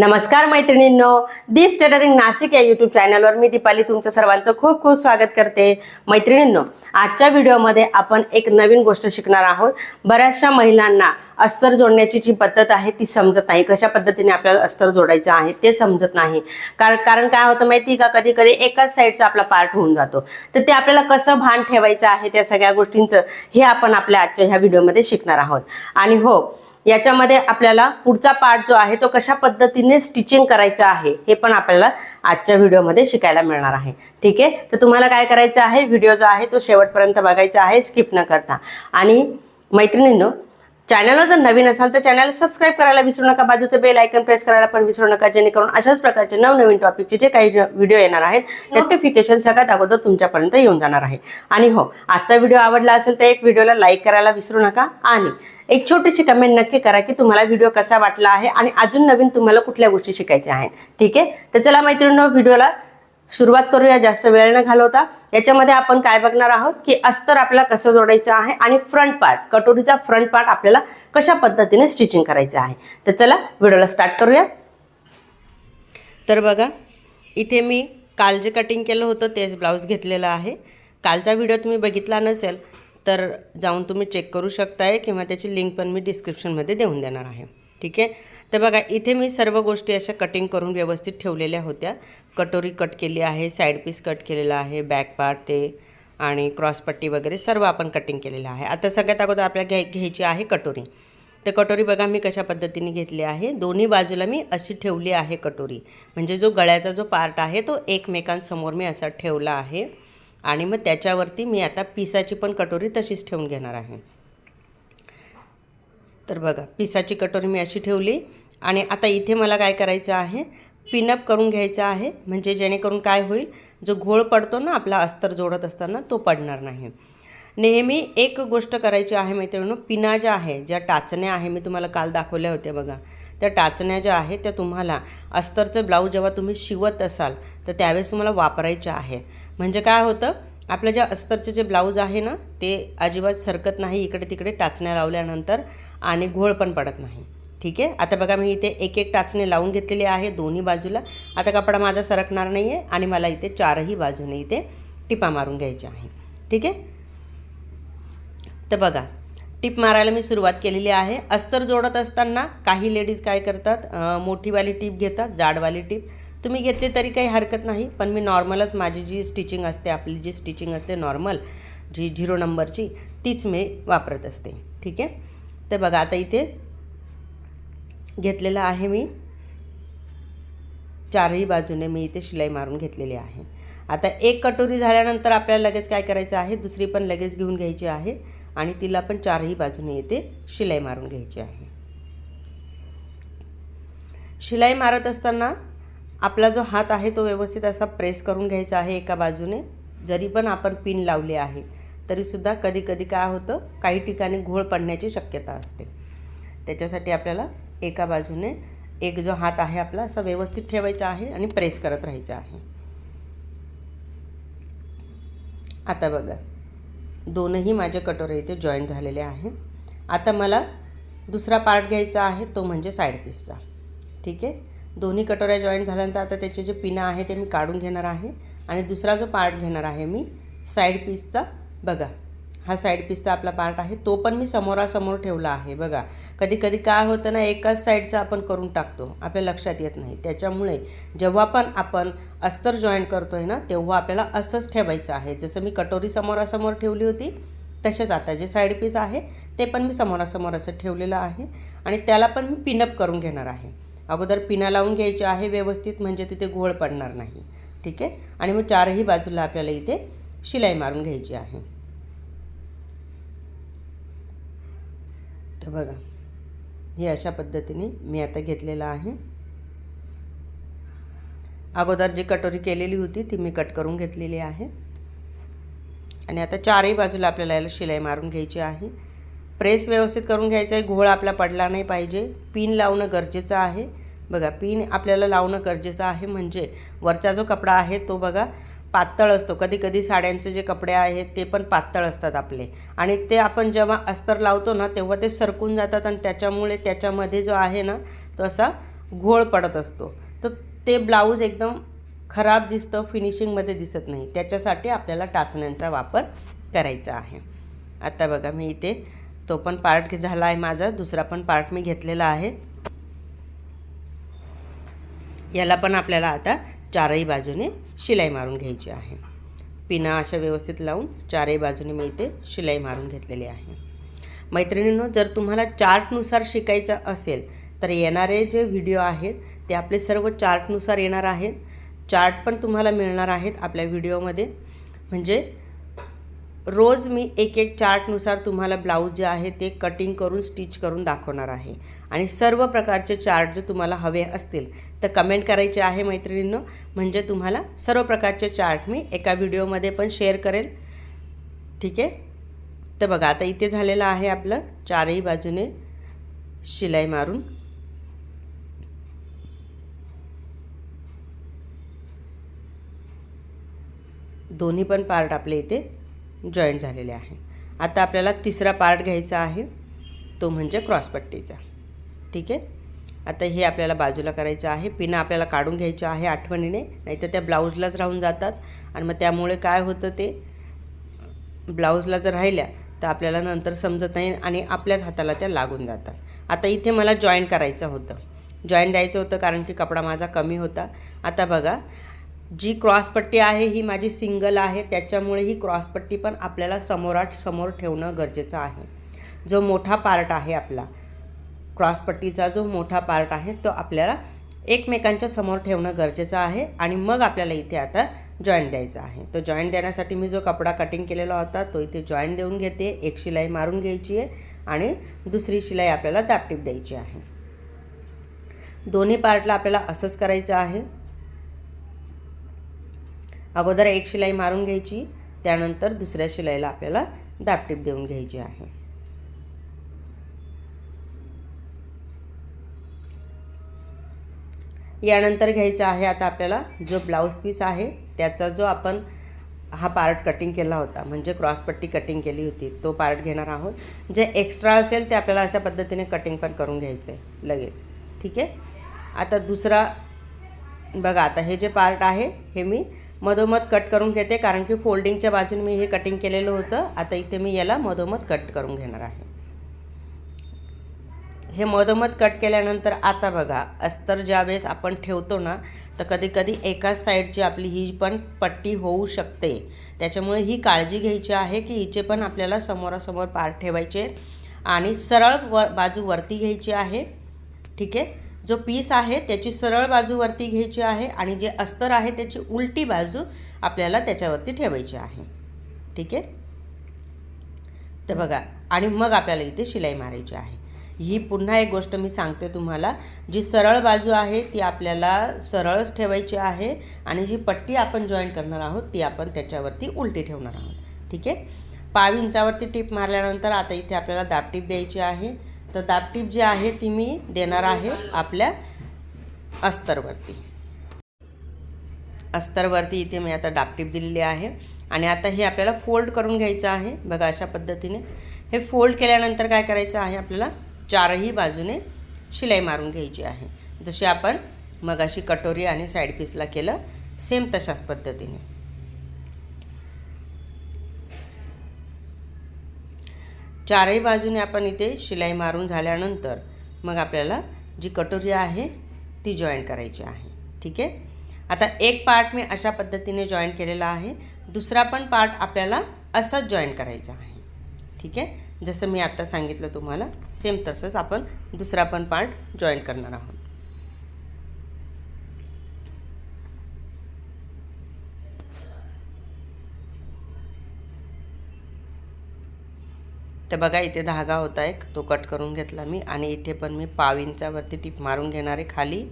नमस्कार मैत्रिणींनो दीप टेलरिंग नाशिक या यूट्यूब चॅनलवर मी दीपाली तुमचं सर्वांचं खूप खूप स्वागत करते. मैत्रिणींनो आजच्या व्हिडिओमध्ये आपण एक नवीन गोष्ट शिकणार आहोत. बऱ्याचशा महिलांना अस्तर जोडण्याची जी पद्धत आहे ती समजत नाही. कशा पद्धतीने आपल्याला अस्तर जोडायचं आहे ते समजत नाही. कारण कारण काय होतं माहिती का? कधी कधी एकाच साईडचा आपला पार्ट होऊन जातो. तर ते आपल्याला कसं भान ठेवायचं आहे त्या सगळ्या गोष्टींचं हे आपण आपल्या आजच्या ह्या व्हिडिओमध्ये शिकणार आहोत. आणि हो याच्यामध्ये आपल्याला पुढचा पार्ट जो आहे तो कशा पद्धतीने स्टिचिंग करायचा आहे हे पण आपल्याला आजच्या व्हिडिओमध्ये शिकायला मिळणार आहे. ठीक आहे? तर तुम्हाला काय करायचं आहे? व्हिडिओ जो आहे तो शेवटपर्यंत बघायचा आहे. स्किप न करता. आणि मैत्रिणींनो चॅनलला जर नवीन असाल तर चॅनल सबस्क्राईब करायला विसरू नका. बाजूचं बेल आयकन प्रेस करायला पण विसरू नका. जेणेकरून अशाच प्रकारचे नवनवीन टॉपिकचे जे काही व्हिडिओ येणार आहेत नोटिफिकेशन सगळ्यात अगोदर तुमच्यापर्यंत येऊन जाणार आहे. आणि हो आजचा व्हिडिओ आवडला असेल तर एक व्हिडिओला लाईक करायला विसरू नका. आणि एक छोटीशी कमेंट नक्की करा की तुम्हाला व्हिडिओ कसा वाटला आहे आणि अजून नवीन तुम्हाला कुठल्या गोष्टी शिकायच्या आहेत. ठीक आहे? तर चला मैत्रिणी व्हिडिओला सुरुवात करूया जास्त वेळ न घालवता. याच्यामध्ये आपण काय बघणार आहोत की अस्तर आपल्याला कसं जोडायचं आहे आणि फ्रंट पार्ट कटोरीचा फ्रंट पार्ट आपल्याला कशा पद्धतीने स्टिचिंग करायचं आहे. तर चला व्हिडिओला स्टार्ट करूया. तर बघा इथे मी काल जे कटिंग केलं होतं तेच ब्लाऊज घेतलेलं आहे. कालचा व्हिडिओ तुम्ही बघितला नसेल तर जाऊन तुम्ही चेक करू शकताय किंवा त्याची लिंक पण मी डिस्क्रिप्शनमध्ये देऊन देणार आहे. ठीक आहे? तर बघा इथे मी सर्व गोष्टी अशा कटिंग करून व्यवस्थित ठेवलेल्या होत्या. कटोरी कट केली आहे साईड पीस कट केलेला आहे बॅक पार्ट ते आणि क्रॉसपट्टी वगैरे सर्व आपण कटिंग केलेलं आहे. आता सगळ्यात अगोदर आपल्याला घ्याय घ्यायची आहे कटोरी. तर कटोरी बघा मी कशा पद्धतीने घेतली आहे. दोन्ही बाजूला मी अशी ठेवली आहे कटोरी. म्हणजे जो गळ्याचा जो पार्ट आहे तो एकमेकांसमोर मी असा ठेवला आहे. आणि मग त्याच्यावरती मी आता पिसाची पण कटोरी तशीच ठेवून घेणार आहे. तर बघा पिसाची कटोरी मी अशी ठेवली. आणि आता इथे मला काय करायचं आहे? पिनअप करून घ्यायचं आहे. म्हणजे जेणेकरून काय होईल? जो घोळ पडतो ना आपला अस्तर जोडत असताना तो पडणार नाही. नेहमी एक गोष्ट करायची आहे मैत्रिणींनो पिना ज्या आहे ज्या टाचण्या आहे मी तुम्हाला काल दाखवल्या होत्या बघा. त्या टाचण्या ज्या आहेत त्या तुम्हाला अस्तरचं ब्लाऊज जेव्हा तुम्ही शिवत असाल तर त्यावेळेस तुम्हाला वापरायच्या आहे म्हणजे काय होतं? आपलं ज्या अस्तरचे जे ब्लाऊज आहे ना ते अजिबात सरकत नाही इकडे तिकडे टाचण्या लावल्यानंतर आणि घोळ पण पडत नाही. ठीक आहे? आता बघा मी इथे एक एक टाचणे लावून घेतलेले आहे दोन्ही बाजूला. आता कपडा माझा सरकणार नाही आहे आणि मला इथे चारही बाजूने इथे टिपा मारून घ्यायचे आहे. ठीक आहे? तर बघा टिप मारायला मी सुरुवात केलेली आहे. अस्तर जोडत असताना काही लेडीज काय करतात? मोठीवाली टीप घेतात जाडवाली टीप. तुम्ही घेतली तरी काही हरकत नाही पण मी नॉर्मलच माझी जी स्टिचिंग असते आपली जी स्टिचिंग असते नॉर्मल जी झिरो नंबरची तीच मी वापरत असते. ठीक आहे? तर बघा आता इथे घेतलेलं आहे मी. चारही बाजूने मी इथे शिलाई मारून घेतलेली आहे. आता एक कटोरी झाल्यानंतर आपल्याला लगेच काय करायचं आहे? दुसरी पण लगेच घेऊन घ्यायची आहे आणि तिला पण चारही बाजूने इथे शिलाई मारून घ्यायची आहे. शिलाई मारत असताना आपला जो हात आहे तो व्यवस्थित असा प्रेस करून घ्यायचा आहे एका बाजूने. जरी पण आपण पिन लावले आहे तरीसुद्धा कधी कधी काय होतं? काही ठिकाणी घोळ पडण्याची शक्यता असते. त्याच्यासाठी आपल्याला एका बाजूने एक जो हात आहे आपला असा व्यवस्थित ठेवायचा आहे आणि प्रेस करत राहायचं आहे. आता बघा दोनही माझ्या कटोरे इथे जॉईंट झालेले आहे आता मला दुसरा पार्ट घ्यायचा आहे तो म्हणजे साईड पीसचा ठीक आहे? दोन्ही कटोऱ्या जॉईंट झाल्यानंतर आता त्याचे जे पिना आहे ते मी काढून घेणार आहे. आणि दुसरा जो पार्ट घेणार आहे मी साईड पीसचा बघा हा साईड पीसचा आपला पार्ट आहे. तो पण मी समोरासमोर ठेवला आहे. बघा कधी कधी काय होतं ना एकाच साईडचा आपण करून टाकतो. आपल्या लक्षात येत नाही. त्याच्यामुळे जेव्हा पण आपण अस्तर जॉईन करतो आहे ना तेव्हा आपल्याला असंच ठेवायचं आहे. जसं मी कटोरी समोरासमोर ठेवली होती तसेच आता जे साईड पीस आहे ते पण मी समोरासमोर असं ठेवलेलं आहे. आणि त्याला पण मी पिनअप करून घेणार आहे. अगोदर पिना लावून घ्यायची आहे व्यवस्थित म्हणजे तिथे घोळ पडणार नाही. ठीक आहे? आणि मग चारही बाजूला आपल्याला इथे शिलाई मारून घ्यायची आहे. तर बघा हे अशा पद्धतीने मी आता घेतलेलं आहे. अगोदर जी कटोरी केलेली होती ती मी कट करून घेतलेली आहे. आणि आता चारही बाजूला आपल्याला याला शिलाई मारून घ्यायची आहे. प्रेस व्यवस्थित करून घ्यायचा आहे घोळ आपला पडला नाही पाहिजे. पिन लावणं गरजेचं आहे. बघा पिन आपल्याला लावणं गरजेचं आहे म्हणजे वरचा जो कपडा आहे तो बघा पातळ असतो. कधी कधी साड्यांचे जे कपडे आहेत ते पण पातळ असतात आपले. आणि ते आपण जेव्हा अस्तर लावतो ना तेव्हा ते सरकून जातात आणि त्याच्यामुळे त्याच्यामध्ये जो आहे ना तो असा घोळ पडत असतो. तर ते ब्लाऊज एकदम खराब दिसतं फिनिशिंगमध्ये दिसत नाही. त्याच्यासाठी आपल्याला टाचण्यांचा वापर करायचा आहे. आता बघा मी इथे तो पण पार्ट झाला आहे माझा. दुसरा पण पार्ट मी घेतलेला आहे. याला पण आपल्याला आता चारही बाजूने शिलाई मारून घ्यायची आहे. पिना अशा व्यवस्थित लावून चारही बाजूने मी इथे शिलाई मारून घेतलेली आहे. मैत्रिणींनो जर तुम्हाला चार्टनुसार शिकायचं असेल तर येणारे जे व्हिडिओ आहेत ते आपले सर्व चार्टनुसार येणार आहेत. चार्ट पण तुम्हाला मिळणार आहेत आपल्या व्हिडिओमध्ये. म्हणजे रोज मी एक एक चार्टनुसार तुम्हाला ब्लाऊज जे आहे ते कटिंग करून स्टिच करून दाखवणार आहे. आणि सर्व प्रकारचे चार्ट जर तुम्हाला हवे असतील तर कमेंट करायचे आहे मैत्रिणींनो. म्हणजे तुम्हाला सर्व प्रकारचे चार्ट मी एका व्हिडिओमध्ये पण शेअर करेल ठीक आहे? तर बघा आता इथे झालेलं आहे आपलं चारही बाजूने शिलाई मारून. दोन्ही पण पार्ट आपले इथे जॉईंट झालेले आहेत. आता आपल्याला तिसरा पार्ट घ्यायचा आहे. तो म्हणजे क्रॉसपट्टीचा ठीक आहे? आता हे आपल्याला बाजूला करायचं आहे. पिनं आपल्याला काढून घ्यायचं आहे आठवणीने. नाहीतर त्या ब्लाऊजलाच राहून जातात. आणि मग त्यामुळे काय होतं ते? ब्लाऊजला जर राहिल्या तर आपल्याला नंतर समजत नाही आणि आपल्याच हाताला त्या लागून जातात. आता इथे मला जॉईंट करायचं होतं. जॉईंट द्यायचं होतं कारण की कपडा माझा कमी होता. आता बघा जी क्रॉसपट्टी आहे ही माझी सिंगल आहे त्याच्यामुळे ही क्रॉसपट्टी पण आपल्याला समोराट समोर ठेवणं गरजेचं आहे. जो मोठा पार्ट आहे आपला क्रॉसपट्टीचा जो मोठा पार्ट आहे तो आपल्याला एकमेकांच्या समोर ठेवणं गरजेचं आहे आणि मग आपल्याला इथे आता जॉईंट द्यायचा आहे. तो जॉईंट देण्यासाठी मी जो कपडा कटिंग केलेला होता तो इथे जॉईंट देऊन घेते एक शिलाई मारून घ्यायची आहे आणि दुसरी शिलाई आपल्याला दापटीप द्यायची आहे. दोन्ही पार्टला आपल्याला असंच करायचं आहे. अगोदर एक शिलाई मारून घ्यायची त्यानंतर दुसऱ्या शिलाईला आपल्याला दापटीप देऊन घ्यायची आहे. यानंतर घ्यायचा आहे आता आपल्याला जो ब्लाऊज पीस आहे त्याचा जो आपण हा पार्ट कटिंग केला होता म्हणजे क्रॉसपट्टी कटिंग केली होती तो पार्ट घेणार आहोत. जे एक्स्ट्रा असेल ते आपल्याला अशा पद्धतीने कटिंग पण करून घ्यायचं आहे लगेच. ठीक आहे? आता दुसरा बघा आता हे जे पार्ट आहे हे मी मधोमध कट करून घेते कारण की फोल्डिंगच्या बाजूने मी हे कटिंग केलेलं होतं. आता इथे मी याला मधोमध कट करून घेणार आहे. हे मधोमध कट केल्यानंतर आता बघा अस्तर ज्यावेळेस आपण ठेवतो ना तर कधीकधी एकाच साईडची आपली ही पण पट्टी होऊ शकते. त्याच्यामुळे ही काळजी घ्यायची आहे की हिचे पण आपल्याला समोरासमोर पार ठेवायचे आणि सरळ व बाजू वरती घ्यायची आहे. ठीक आहे? जो पीस आहे त्याची सरळ बाजूवरती घ्यायची आहे आणि जे अस्तर आहे त्याची उलटी बाजू आपल्याला त्याच्यावरती ठेवायची आहे. ठीक आहे? तर बघा आणि मग आपल्याला इथे शिलाई मारायची आहे. ही पुन्हा एक गोष्ट मी सांगते तुम्हाला जी सरळ बाजू आहे ती आपल्याला सरळच ठेवायची आहे आणि जी पट्टी आपण जॉईन करणार आहोत ती आपण त्याच्यावरती उलटी ठेवणार आहोत. ठीक आहे? पाव इंचावरती टीप मारल्यानंतर आता इथे आपल्याला दाबटीप द्यायची आहे. तर दाबटीप जी आहे ती मी देणार आहे आपल्या अस्तरवरती. अस्तरवरती इथे मी आता दाबटीप दिलेली आहे. आणि आता हे आपल्याला फोल्ड करून घ्यायचं आहे. बघा अशा पद्धतीने. हे फोल्ड केल्यानंतर काय करायचं आहे? आपल्याला चारही बाजूने शिलाई मारून घ्यायची आहे. जशी आपण मगाशी कटोरी आणि साईड पीसला केलं सेम तशाच पद्धतीने. चारही बाजूने आपण इथे शिलाई मारून झाल्यानंतर मग आपल्याला जी कटोरी आहे ती जॉईन करायची आहे. ठीक आहे? आता एक पार्ट मी अशा पद्धतीने जॉईन केलेला आहे. दुसरा पण पार्ट आपल्याला असंच जॉईन करायचा आहे. ठीक आहे? जसं मी आत्ता सांगितलं तुम्हाला सेम तसंच आपण दुसरा पण पार्ट जॉईन करणार आहोत. तर बघा इथे धागा होता एक. तो कट करून घेतला मी आणि इथे पण मी पाविंचावरती टीप मारून घेणार आहे खाली.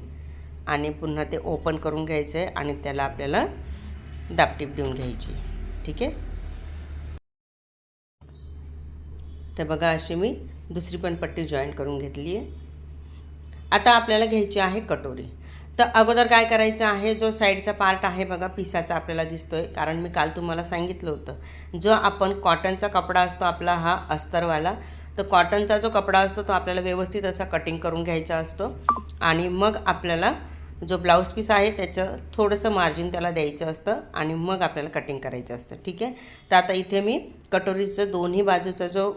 आणि पुन्हा ते ओपन करून घ्यायचं आहे आणि त्याला आपल्याला दापटीप देऊन घ्यायची. ठीक आहे? तर बघा अशी मी दुसरी पण पट्टी जॉईन करून घेतली आहे आता आपल्याला घ्यायची आहे कटोरी. तर अगोदर काय करायचं आहे जो साईडचा पार्ट आहे बघा पिसाचा आपल्याला दिसतोय. कारण मी काल तुम्हाला सांगितलं होतं जो आपण कॉटनचा कपडा असतो आपला हा अस्तरवाला तर कॉटनचा जो कपडा असतो तो आपल्याला व्यवस्थित असा कटिंग करून घ्यायचा असतो. आणि मग आपल्याला जो ब्लाऊज पीस आहे त्याचं थोडंसं मार्जिन त्याला द्यायचं असतं आणि मग आपल्याला कटिंग करायचं असतं. ठीक आहे? तर आता इथे मी कटोरीचं दोन्ही बाजूचा जो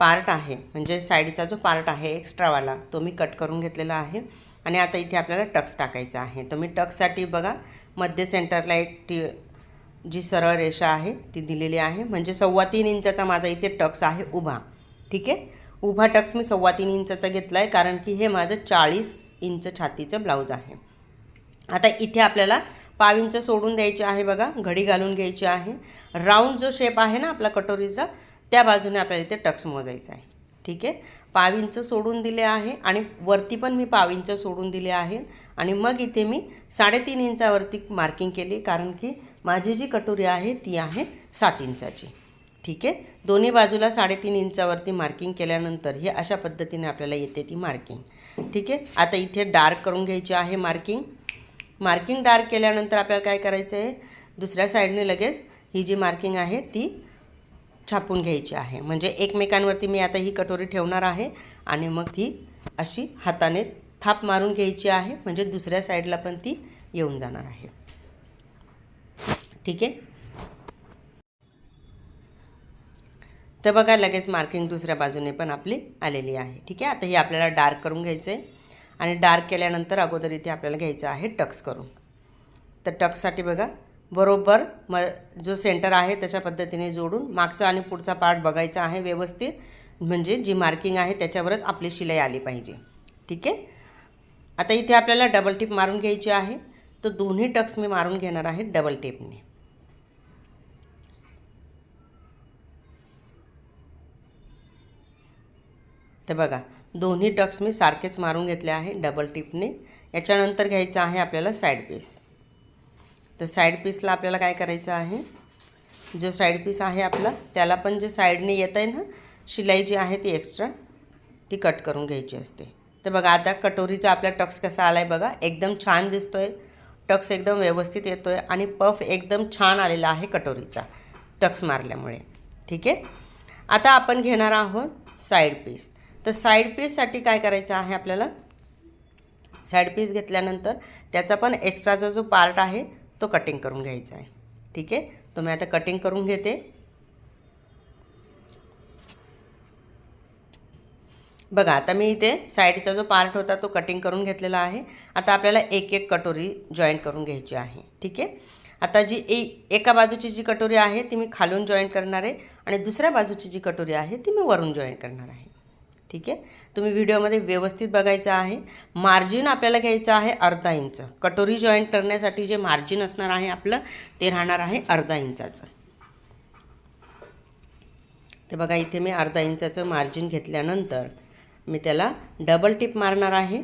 पार्ट आहे म्हणजे साईडचा जो पार्ट आहे एक्स्ट्रावाला तो मी कट करून घेतलेला आहे. आणि आता इथे आपल्याला टक्स टाकायचा आहे. तर मी टक्ससाठी बघा मध्य सेंटरला एक टी जी सरळ रेषा आहे ती दिलेली आहे. म्हणजे सव्वा तीन इंचाचा माझा इथे टक्स आहे उभा. ठीक आहे? उभा टक्स मी सव्वा तीन इंचाचा घेतला आहे कारण की हे माझं चाळीस इंच छातीचं ब्लाऊज आहे. आता इथे आपल्याला पाव इंच सोडून द्यायचे आहे बघा घडी घालून घ्यायची आहे. राऊंड जो शेप आहे ना आपला कटोरीचा त्या बाजूने आपल्याला इथे टक्स मोजायचा आहे. ठीक आहे? पाविंच सोडून दिले आहे आणि वरती पण मी पाविंचं सोडून दिले आहे. आणि मग इथे मी साडेतीन इंचावरती मार्किंग केली कारण की माझी जी कटोरी आहे ती आहे सात इंचाची. ठीक आहे? दोन्ही बाजूला साडेतीन इंचावरती मार्किंग केल्यानंतर हे अशा पद्धतीने आपल्याला येते ती मार्किंग ठीक आहे? आता इथे डार्क करून घ्यायची आहे मार्किंग मार्किंग डार्क केल्यानंतर आपल्याला काय करायचं आहे दुसऱ्या साईडने लगेच ही जी मार्किंग आहे ती छापून घ्यायची आहे. म्हणजे एकमेकांवरती मी आता ही कटोरी ठेवणार आहे आणि मग ती अशी हाताने थाप मारून घ्यायची आहे. म्हणजे दुसऱ्या साईडला पण ती येऊन जाणार आहे. ठीक आहे? तर बघा लगेच मार्किंग दुसऱ्या बाजूने पण आपली आलेली आहे. ठीक आहे? आता ही आपल्याला डार्क करून घ्यायचं आहे आणि डार्क केल्यानंतर अगोदर इथे आपल्याला घ्यायचं आहे टक्स करून. तर टक्ससाठी बघा बरोबर म जो सेंटर आहे त्याच्या पद्धतीने जोडून मागचा आणि पुढचा पार्ट बघायचा आहे व्यवस्थित. म्हणजे जी मार्किंग आहे त्याच्यावरच आपली शिलाई आली पाहिजे. ठीक आहे? आता इथे आपल्याला डबल टिप मारून घ्यायची आहे. तर दोन्ही टक्स मी मारून घेणार आहे डबल टिपने तर बघा दोन्ही टक्स मी सारखेच मारून घेतले आहे डबल टिपने याच्यानंतर घ्यायचं आहे आपल्याला साईड पीस तर साईड पीसला आपल्याला काय करायचं आहे? जो साईड पीस आहे आपला त्याला पण जे साईडने येत आहे ना शिलाई जी आहे ती एक्स्ट्रा ती कट करून घ्यायची असते. तर बघा आता कटोरीचा आपला टक्स कसा आला आहे बघा. एकदम छान दिसतो आहे टक्स एकदम व्यवस्थित येतो आहे आणि पफ एकदम छान आलेला आहे कटोरीचा टक्स मारल्यामुळे. ठीक आहे? आता आपण घेणार आहोत साईड पीस तर साईड पीससाठी काय करायचं आहे आपल्याला? साईड पीस घेतल्यानंतर त्याचा पण एक्स्ट्राचा जो पार्ट आहे तो कटिंग करून घ्यायचा आहे. ठीक आहे? तो मी आता कटिंग करून घेते. बघा आता मी इथे साईडचा जो पार्ट होता तो कटिंग करून घेतलेला आहे. आता आपल्याला एक एक कटोरी जॉईंट करून घ्यायची आहे. ठीक आहे? आता जी ए एका बाजूची जी कटोरी आहे ती मी खालून जॉईंट करणार आहे आणि दुसऱ्या बाजूची जी कटोरी आहे ती मी वरून जॉईंट करणार आहे. ठीक आहे? तुम्ही व्हिडिओमध्ये व्यवस्थित बघायचं आहे. मार्जिन आपल्याला घ्यायचं आहे अर्धा इंच. कटोरी जॉईंट करण्यासाठी जे मार्जिन असणार आहे आपलं ते राहणार आहे अर्धा इंचाचं. ते बघा इथे मी अर्धा इंचाचं मार्जिन घेतल्यानंतर मी त्याला डबल टिप मारणार आहे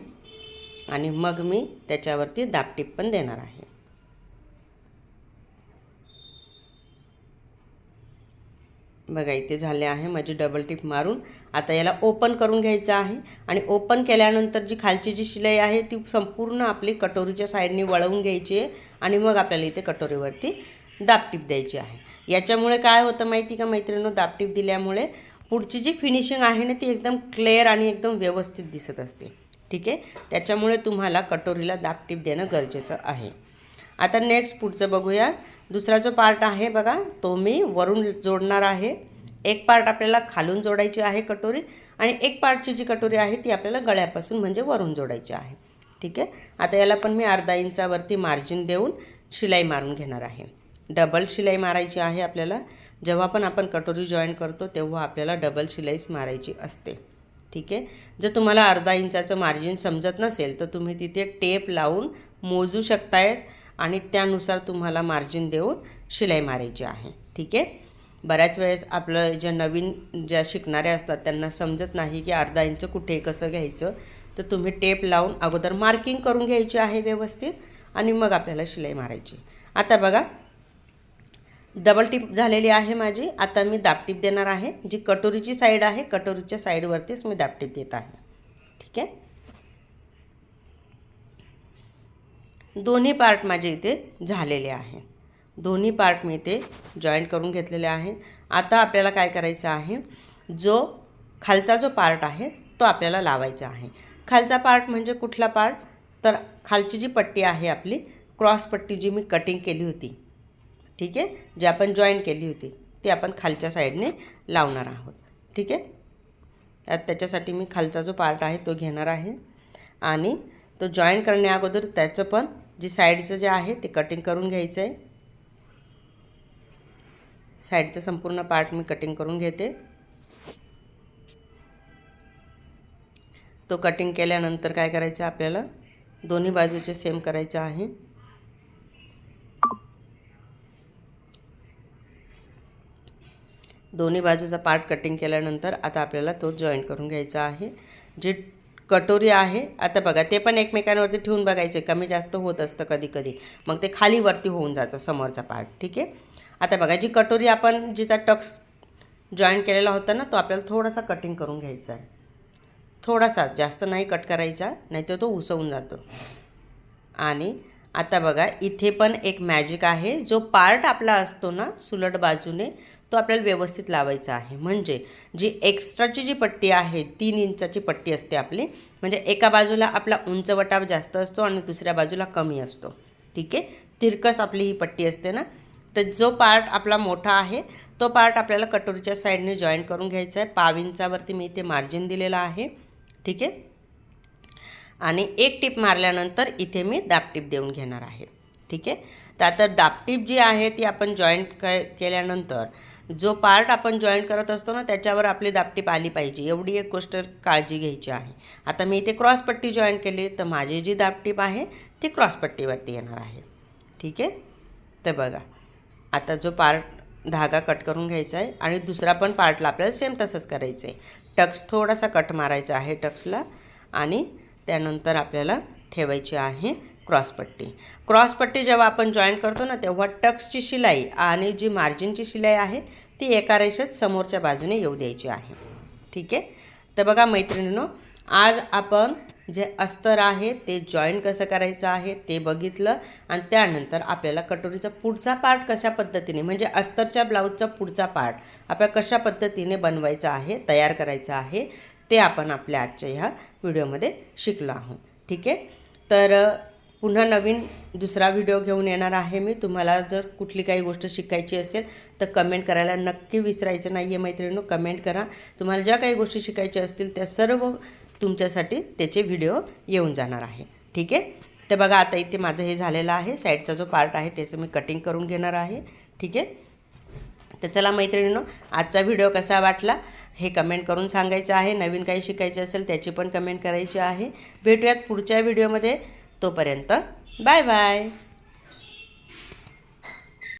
आणि मग मी त्याच्यावरती दाबटीप पण देणार आहे. बघा इथे झाले आहे. माझी डबल टिप मारून आता याला ओपन करून घ्यायचं आहे. आणि ओपन केल्यानंतर जी खालची जी शिलाई आहे ती संपूर्ण आपली कटोरीच्या साईडने वळवून घ्यायची आहे. आणि मग आपल्याला इथे कटोरीवरती दाबटीप द्यायची आहे. याच्यामुळे काय होतं माहिती का मैत्रिणी दाबटीप दिल्यामुळे पुढची जी फिनिशिंग आहे ना ती एकदम क्लिअर आणि एकदम व्यवस्थित दिसत असते. ठीक आहे? त्याच्यामुळे तुम्हाला कटोरीला दाबटीप देणं गरजेचं आहे. आता नेक्स्ट पुढचं बघूया. दुसरा जो पार्ट आहे बघा तो मी वरून जोडणार आहे. एक पार्ट आपल्याला खालून जोडायची आहे कटोरी आणि एक पार्टची जी कटोरी आहे ती आपल्याला गळ्यापासून म्हणजे वरून जोडायची आहे. ठीक आहे? आता याला पण मी अर्धा इंचावरती मार्जिन देऊन शिलाई मारून घेणार आहे. डबल शिलाई मारायची आहे आपल्याला. जेव्हा पण आपण कटोरी जॉईन करतो तेव्हा आपल्याला डबल शिलाईच मारायची असते. ठीक आहे? जर तुम्हाला अर्धा इंचाचं मार्जिन समजत नसेल तर तुम्ही तिथे टेप लावून मोजू शकतायत. आणि त्यानुसार तुम्हाला मार्जिन देऊन शिलाई मारायची आहे. ठीक आहे? बऱ्याच वेळेस आपलं ज्या नवीन ज्या शिकणाऱ्या असतात त्यांना समजत नाही की अर्धा इंच कुठे कसं घ्यायचं. तर तुम्ही टेप लावून अगोदर मार्किंग करून घ्यायची आहे व्यवस्थित आणि मग आपल्याला शिलाई मारायची. आता बघा डबल टिप झालेली आहे माझी. आता मी दाबटीप देणार आहे. जी कटोरीची साईड आहे कटोरीच्या साईडवरतीच मी दाबटीप देत आहे. ठीक आहे? दोन्ही पार्ट माझे इथे झालेले आहे. दोन्ही पार्ट मी इथे जॉईंट करून घेतलेले आहे. आता आपल्याला काय करायचं आहे? जो खालचा जो पार्ट आहे तो आपल्याला लावायचा आहे. खालचा पार्ट म्हणजे कुठला पार्ट तर खालची जी पट्टी आहे आपली क्रॉस पट्टी जी मी कटिंग केली होती ठीक आहे? जी आपण जॉईन केली होती ती आपण खालच्या साईडने लावणार आहोत. ठीक आहे? त्याच्यासाठी मी खालचा जो पार्ट आहे तो घेणार आहे. आणि तो जॉईन करण्या अगोदर त्याचं पण जी साईडचं जे आहे ते कटिंग करून घ्यायचं आहे साईडचं संपूर्ण पार्ट मी कटिंग करून घेते. तो कटिंग केल्यानंतर काय करायचं आपल्याला? दोन्ही बाजूचे सेम करायचं आहे. दोन्ही बाजूचा पार्ट कटिंग केल्यानंतर आता आपल्याला तो जॉईन करून घ्यायचा आहे. जे कटोरी आहे. आता बघा ते पण एकमेकांवरती ठेवून बघायचे. कमी जास्त होत असतं कधी कधी मग ते खाली वरती होऊन जातो समोरचा पार्ट ठीक आहे? आता बघा जी कटोरी आपण जिचा टक्स जॉईन केलेला होता ना तो आपल्याला थोडासा कटिंग करून घ्यायचा आहे. थोडासा जास्त नाही कट करायचा नाही तर तो उसवून जातो. आणि आता बघा इथे पण एक मॅजिक आहे. जो पार्ट आपला असतो ना सुलट बाजूने तो आपल्याला व्यवस्थित लावायचा आहे. म्हणजे जी एक्स्ट्राची जी पट्टी आहे तीन इंचाची पट्टी असते आपली. म्हणजे एका बाजूला आपला उंचवटा जास्त असतो आणि दुसऱ्या बाजूला कमी असतो. ठीक आहे? तिरकस आपली ही पट्टी असते ना? तर जो पार्ट आपला मोठा आहे तो पार्ट आपल्याला कटोरीच्या साईडने जॉईन करून घ्यायचा आहे. पाव इंचावरती मी इथे मार्जिन दिलेलं आहे. ठीक आहे? आणि एक टीप मारल्यानंतर इथे मी दापटीप देऊन घेणार आहे. ठीक आहे? तर आता दापटीप जी आहे ती आपण जॉईंट क केल्यानंतर जो पार्ट आपण जॉईन करत असतो ना त्याच्यावर आपली दापटीप आली पाहिजे. एवढी एक गोष्ट काळजी घ्यायची आहे. आता मी इथे क्रॉसपट्टी जॉईन केली तर माझी जी दापटीप आहे ती क्रॉसपट्टीवरती येणार आहे. ठीक आहे? तर बघा आता जो पार्ट धागा कट करून घ्यायचा आहे आणि दुसरा पण पार्टला आपल्याला सेम तसंच करायचं आहे. टक्स थोडासा कट मारायचा आहे टक्सला आणि त्यानंतर आपल्याला ठेवायची आहे क्रॉसपट्टी क्रॉसपट्टी जेव्हा आपण जॉईन करतो ना तेव्हा टक्सची शिलाई आणि जी मार्जिनची शिलाई आहे ती एका रेषेत समोरच्या बाजूने येऊ द्यायची आहे. ठीक आहे? तर बघा मैत्रिणींनो आज आपण जे अस्तर आहे ते जॉईन कसं करायचं आहे ते बघितलं आणि त्यानंतर आपल्याला कटोरीचा पुढचा पार्ट कशा पद्धतीने म्हणजे अस्तरच्या ब्लाऊजचा पुढचा पार्ट आपल्याला कशा पद्धतीने बनवायचा आहे तयार करायचा आहे ते आपण आपल्या आजच्या ह्या व्हिडिओमध्ये शिकलो आहोत. ठीक आहे? तर पुन्हा नवीन दुसरा व्हिडिओ घेऊन येणार आहे मी. तुम्हाला जर कुठली काही गोष्ट शिकायची असेल तर कमेंट करायला नक्की विसरायचं नाही आहे मैत्रिणीनो. कमेंट करा. तुम्हाला ज्या काही गोष्टी शिकायच्या असतील त्या सर्व तुमच्यासाठी त्याचे व्हिडिओ येऊन जाणार आहे. ठीक आहे? तर बघा आता इथे माझं हे झालेलं आहे. साईडचा जो पार्ट आहे त्याचं मी कटिंग करून घेणार आहे. ठीक आहे? तर चला मैत्रिणींनो आजचा व्हिडिओ कसा वाटला हे कमेंट करून सांगायचं आहे. नवीन काही शिकायचं असेल त्याची पण कमेंट करायची आहे. भेटूयात पुढच्या व्हिडिओमध्ये तोपर्यंत बाय बाय.